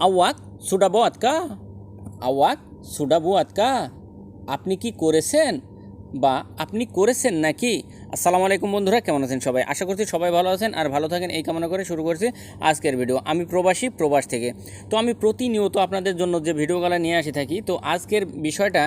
আওয়াক সুডাবো আতকা আওয়াক সুডাবো আতকা আপনি কি করেছেন? বা আপনি করেছেন নাকি? আসসালামু আলাইকুম বন্ধুরা, কেমন আছেন সবাই? আশা করছি সবাই ভালো আছেন আর ভালো থাকেন। এই কামনা করে শুরু করছি আজকের ভিডিও। আমি প্রবাসী, প্রবাস থেকে। তো আমি প্রতিনিয়ত আপনাদের জন্য যে ভিডিওগুলো নিয়ে আসি থাকি, তো আজকের বিষয়টা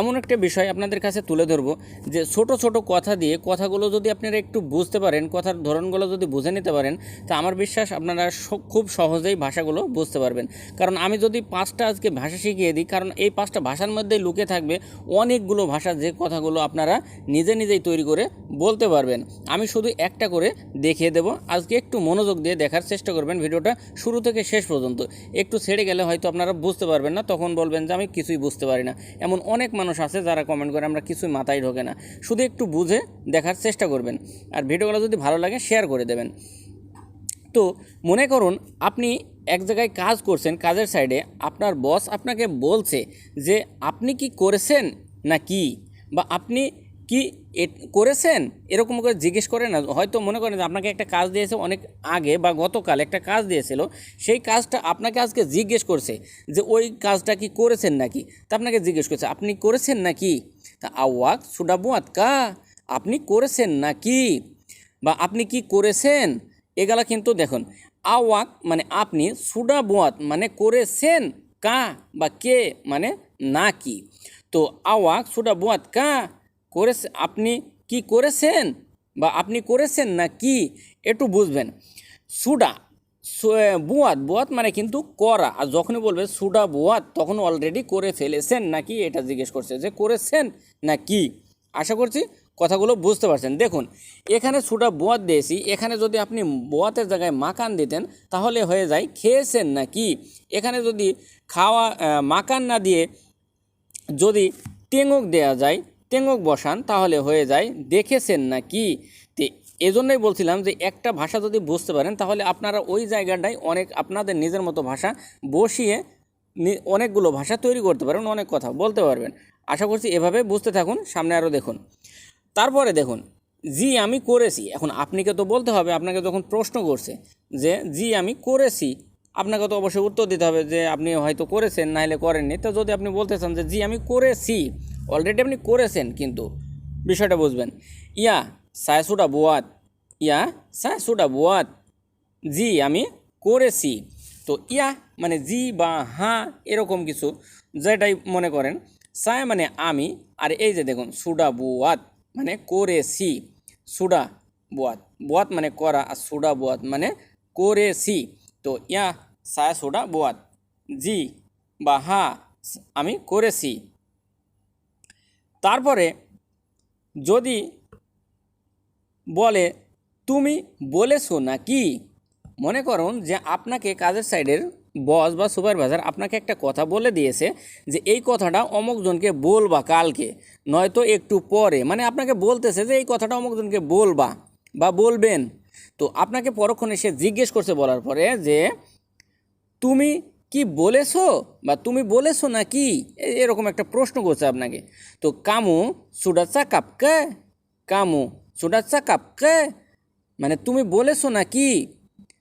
এমন একটা বিষয় আপনাদের কাছে তুলে ধরবো যে ছোট ছোট কথা দিয়ে কথাগুলো যদি আপনারা একটু বুঝতে পারেন, কথার ধরনগুলো যদি বুঝে নিতে পারেন, তা আমার বিশ্বাস আপনারা খুব সহজেই ভাষাগুলো বুঝতে পারবেন। কারণ আমি যদি পাঁচটা আজকে ভাষা শিখিয়ে দিই, কারণ এই পাঁচটা ভাষার মধ্যেই লুকে থাকবে অনেকগুলো ভাষা যে কথাগুলো আপনারা নিজে, নিজেই তৈরি করে বলতে পারবেন। আমি শুধু একটা করে দেখিয়ে দেব। আজকে একটু মনোযোগ দিয়ে দেখার চেষ্টা করবেন ভিডিওটা শুরু থেকে শেষ পর্যন্ত। একটু ছেড়ে গেলে হয়তো আপনারা বুঝতে পারবেন না, তখন বলবেন যে আমি কিছুই বুঝতে পারি না। এমন অনেক মানুষ আছে যারা কমেন্ট করে আমরা কিছুই মাথায় ঢোকে না। শুধু একটু বুঝে দেখার চেষ্টা করবেন। আর ভিডিওগুলো যদি ভালো লাগে শেয়ার করে দেবেন। তো মনে করুন, আপনি এক জায়গায় কাজ করছেন, কাজের সাইডে আপনার বস আপনাকে বলছে যে, আপনি কি করেছেন না কি বা, আপনি কি করেছেন? এরকম করে জিজ্ঞেস করে না। হয়তো মনে করেন যে আপনাকে একটা কাজ দিয়েছে অনেক আগে বা গতকাল একটা কাজ দিয়েছিল। সেই কাজটা আপনাকে আজকে জিজ্ঞেস করছে যে ওই কাজটা কি করেছেন নাকি? তা আপনাকে জিজ্ঞেস করছে, আপনি করেছেন নাকি? তা আওয়াক সুডাবুয়াত কা? আপনি করেছেন নাকি? বা, আপনি কি করেছেন? এগুলা কিন্তু দেখুন, আওয়াক মানে আপনি সুডা বোয়াত মানে করেছেন কা বা কে মানে না কি তো আওয়াক সুডা বোয়াত কা? করেছে, আপনি কি করেছেন বা আপনি করেছেন না কি, একটু বুঝবেন। সুডা বুয়াত বুয়াত মানে কিন্তু করা। আর যখনই বলবে সুডা, বুয়াত, তখন অলরেডি করে ফেলেছেন নাকি, এটা জিজ্ঞেস করছে যে করেছেন না কি? আশা করছি কথাগুলো বুঝতে পারছেন। দেখুন, এখানে সুডা, বোয়াত দিয়েছি। এখানে যদি আপনি বোয়াতের জায়গায় মাকান দিতেন, তাহলে হয়ে যায় খেয়েছেন নাকি এখানে যদি খাওয়া মাকান না দিয়ে যদি টেঙ্গক দেয়া যায় টেঙ্গক বসান, তাহলে হয়ে যায়, দেখেছেন না কি এজন্যই বলছিলাম যে, একটা ভাষা যদি বুঝতে পারেন, তাহলে আপনারা ওই জায়গাটায় অনেক আপনাদের নিজের মতো ভাষা বসিয়ে অনেকগুলো ভাষা তৈরি করতে পারবেন, অনেক কথা বলতে পারবেন। আশা করছি এভাবে বুঝতে থাকুন, সামনে আরও দেখুন। তারপরে দেখুন, জি, আমি করেছি। এখন আপনাকে তো বলতে হবে, আপনাকে যখন প্রশ্ন করছে যে, জি, আমি করেছি, আপনাকে তো অবশ্যই উত্তর দিতে হবে যে, আপনি হয়তো করেছেন, নাহলে করেননি। তো যদি আপনি বলতে চান যে, জি, আমি করেছি অলরেডি আপনি করেছেন কিন্তু, বিষয়টা বুঝবেন। ইয়া সায়সুটা বুয়াত, ইয়া সায়সুটা বুয়াত, জি আমি করেছি। তো ইয়া মানে জি বা হ্যাঁ এরকম কিছু, যেটাই মনে করেন। সায় মানে আমি, আর এই যে দেখুন, সুডা বুয়াত মানে করেছি। সুডা বুয়াত বুয়াত মানে করা, আর সুডা বুয়াত মানে করেছি। তো ইয়া সায় সুডা বুয়াত, জি বা হ্যাঁ আমি করেছি। তারপরে যদি বলে, তুমি বলেছ না নাকি? মনে করুন যে আপনাকে কাজের সাইডের বস বা সুপারভাইজার আপনাকে একটা কথা বলে দিয়েছে যে, এই কথাটা অমুকজনকে বলবা কালকে, নয়তো একটু পরে। মানে আপনাকে বলতেছে যে, এই কথাটা অমুকজনকে বলবা বা বলবেন। তো আপনাকে পরক্ষণে সে জিজ্ঞেস করছে বলার পরে যে, তুমি কি বলেছ? বা তুমি বলেছ নাকি? এ- এরকম একটা প্রশ্ন করছে আপনাকে। তো কামু সুডাচা কাপকে? কামু সুডাচা কাপকে? মানে তুমি বলেছ না কি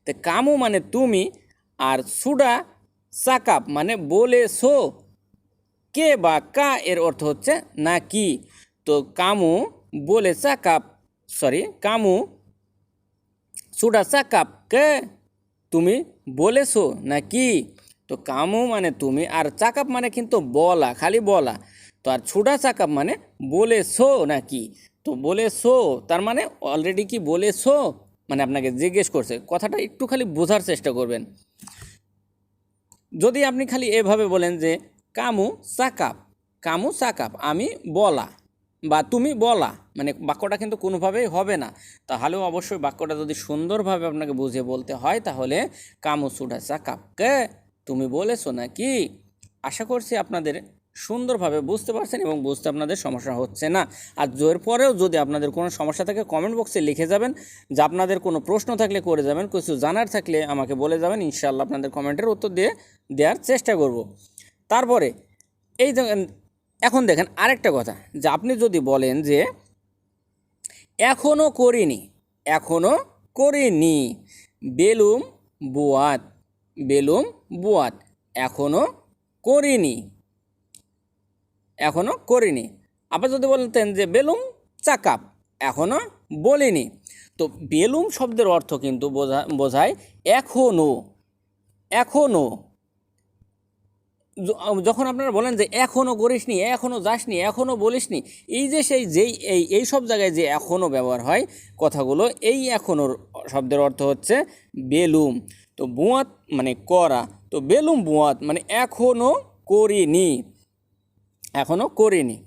তো কামু মানে তুমি আর সুডা সাকাপ মানে বলেছ। কে বা কা এর অর্থ হচ্ছে না কি তো কামু বলে চাকাপ সরি কামু সুডা চাকাপ কে তুমি বলেছ নাকি? তো কামু মানে তুমি আর চাকাপ মানে কিন্তু বলা, খালি বলা। তো আর ছুডা চাকাপ মানে বলেছ নাকি? তো বলে বলেছ তার মানে অলরেডি কি বলেছ মানে আপনাকে জিজ্ঞেস করছে। কথাটা একটু খালি বোঝার চেষ্টা করবেন। যদি আপনি খালি এভাবে বলেন যে কামু চাকাপ কামু চাকাপ, আমি বলা বা তুমি বলা মানে বাক্যটা কিন্তু কোনোভাবেই হবে না। তাহলেও অবশ্যই বাক্যটা যদি সুন্দরভাবে আপনাকে বুঝিয়ে বলতে হয়, তাহলে কামু সুডা সাকাপ কে তুমি বলেছ নাকি? আশা করছি আপনাদের সুন্দরভাবে বুঝতে পারছেন এবং বুঝতে আপনাদের সমস্যা হচ্ছে না। আর এর পরেও যদি আপনাদের কোনো সমস্যা থাকে কমেন্ট বক্সে লিখে যাবেন। যে আপনাদের কোনো প্রশ্ন থাকলে করে যাবেন, কিছু জানার থাকলে আমাকে বলে যাবেন। ইনশাআল্লাহ আপনাদের কমেন্টের উত্তর দিয়ে দেওয়ার চেষ্টা করব। তারপরে, এই এখন দেখেন আরেকটা কথা, যে আপনি যদি বলেন যে এখনও করিনি এখনও করিনি, বেলুম বুয়াত। বেলুম বুয়াত এখনও করিনি। এখনও করিনি। আবার যদি বলতেন যে বেলুম চাকাপ, এখনও বলিনি। তো বেলুম শব্দের অর্থ কিন্তু বোঝা, বোঝায় এখনও এখনও যখন আপনারা বলেন যে এখনও করিসনি এখনও যাসনি এখনও বলিসনি, এই যে সেই, যেই, এই এই সব জায়গায় যে এখনও ব্যবহার হয়, কথাগুলো এই এখনোর শব্দের অর্থ হচ্ছে বেলুম। তো বুয়াত মানে করা, তো বেলুম বুয়াত মানে এখনও করিনি এখনও করিনি।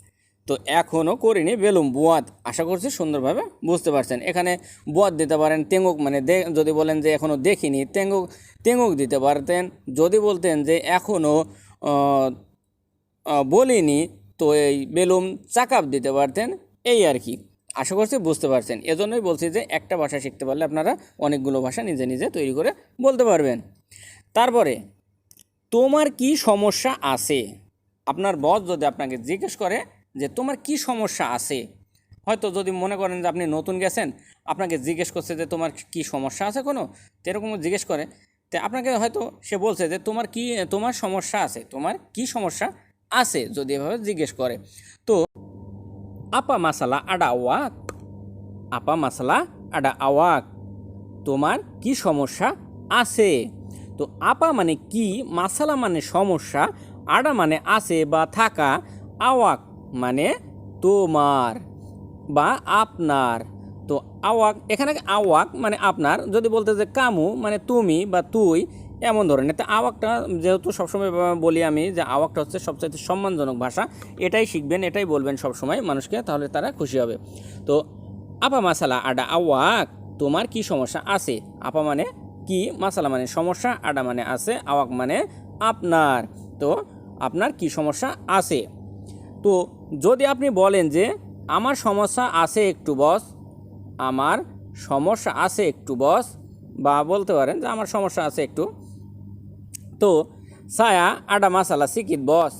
তো এখনও করিনি বেলুম বুয়াত, আশা করছি সুন্দরভাবে বুঝতে পারছেন। এখানে বুয়াত দিতে পারেন তেঙ্গুক মানে যদি বলেন যে এখনও দেখিনি তেঙ্গুক তেঙ্গুক দিতে পারতেন। যদি বলতেন যে এখনও বলিনি, তো এই বেলুম চাকাপ দিতে পারতেন, এই আর কি। আশা করছি বুঝতে পারছেন। এজন্যই বলছি যে একটা ভাষা শিখতে পারলে আপনারা অনেকগুলো ভাষা নিজে নিজে তৈরি করে বলতে পারবেন। তারপরে, তোমার কি সমস্যা আছে? আপনার বস যদি আপনাকে জিজ্ঞেস করে যে তোমার কি সমস্যা আছে? হয়তো যদি মনে করেন যে আপনি নতুন গেছেন, আপনাকে জিজ্ঞেস করছে যে তোমার কি সমস্যা আছে কোনো? তো এরকম জিজ্ঞেস করে। তো আপনাকে হয়তো সে বলছে যে তোমার কি, তোমার সমস্যা আছে, তোমার কি সমস্যা আছে? যদি এভাবে জিজ্ঞেস করে। তো আপা মাসালা আডা ওয়াক আপা মাসালা আডা আওয়াক তোমার কি সমস্যা আছে তো আপা মানে কি মাসালা মানে সমস্যা আডা মানে আছে বা থাকা আওয়াক মানে তোমার বা আপনার তো আওয়াক এখানে আওয়াক মানে আপনার যদি বলতে যে কামু মানে তুমি বা তুই এমন ধরনের। তো আওয়াকটা, যেহেতু সবসময় বলি আমি যে আওয়াকটা হচ্ছে সবচাইতে সম্মানজনক ভাষা, এটাই শিখবেন, এটাই বলবেন সবসময় মানুষকে, তাহলে তারা খুশি হবে। তো আপা মাসালা আডা আওয়াক, তোমার কি সমস্যা আছে? আপা মানে কি? মাসালা মানে সমস্যা, আডা মানে আছে, আওয়াক মানে আপনার। তো আপনার কি সমস্যা আছে? তো যদি আপনি বলেন যে, আমার সমস্যা আছে একটু, বস। আমার সমস্যা আছে একটু, বস। বা বলতে পারেন যে, আমার সমস্যা আছে একটু। তো সায়া আডা মাসালা সিকিত বস।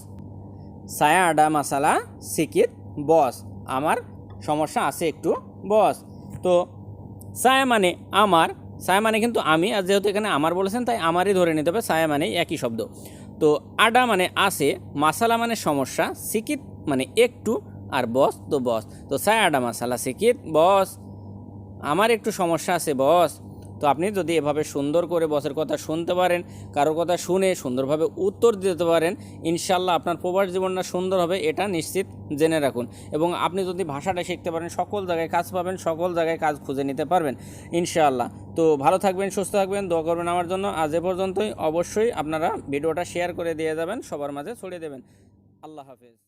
সায়া আডা মাসালা সিকিত বস। আমার সমস্যা আছে একটু বস। তো সায়া মানে আমার। সায়া মানে কিন্তু আমি, আর যেহেতু এখানে আমার বলেছেন, তাই আমারই ধরে নিতে হবে, সায়া মানে একই শব্দ। তো আডা মানে আছে, মাসালা মানে সমস্যা, সিকিত মানে একটু, আর বস তো বস। তো সায়া আডা মাসালা সিকিত বস। আমার একটু সমস্যা আছে বস। তো আপনি যদি এভাবে সুন্দর করে বসের কথা শুনতে পারেন কারোর কথা শুনে সুন্দরভাবে উত্তর দিতে পারেন ইনশাল্লাহ আপনার প্রবাস জীবনটা সুন্দর হবে, এটা নিশ্চিত জেনে রাখুন। এবং আপনি যদি ভাষাটা শিখতে পারেন, সকল জায়গায় কাজ পাবেন, সকল জায়গায় কাজ খুঁজে নিতে পারবেন, ইনশাআল্লাহ। তো ভালো থাকবেন, সুস্থ থাকবেন, দোয়া করবেন আমার জন্য। আজ এ পর্যন্তই। অবশ্যই আপনারা ভিডিওটা শেয়ার করে দিয়ে যাবেন, সবার মাঝে ছড়িয়ে দেবেন। আল্লাহ হাফেজ।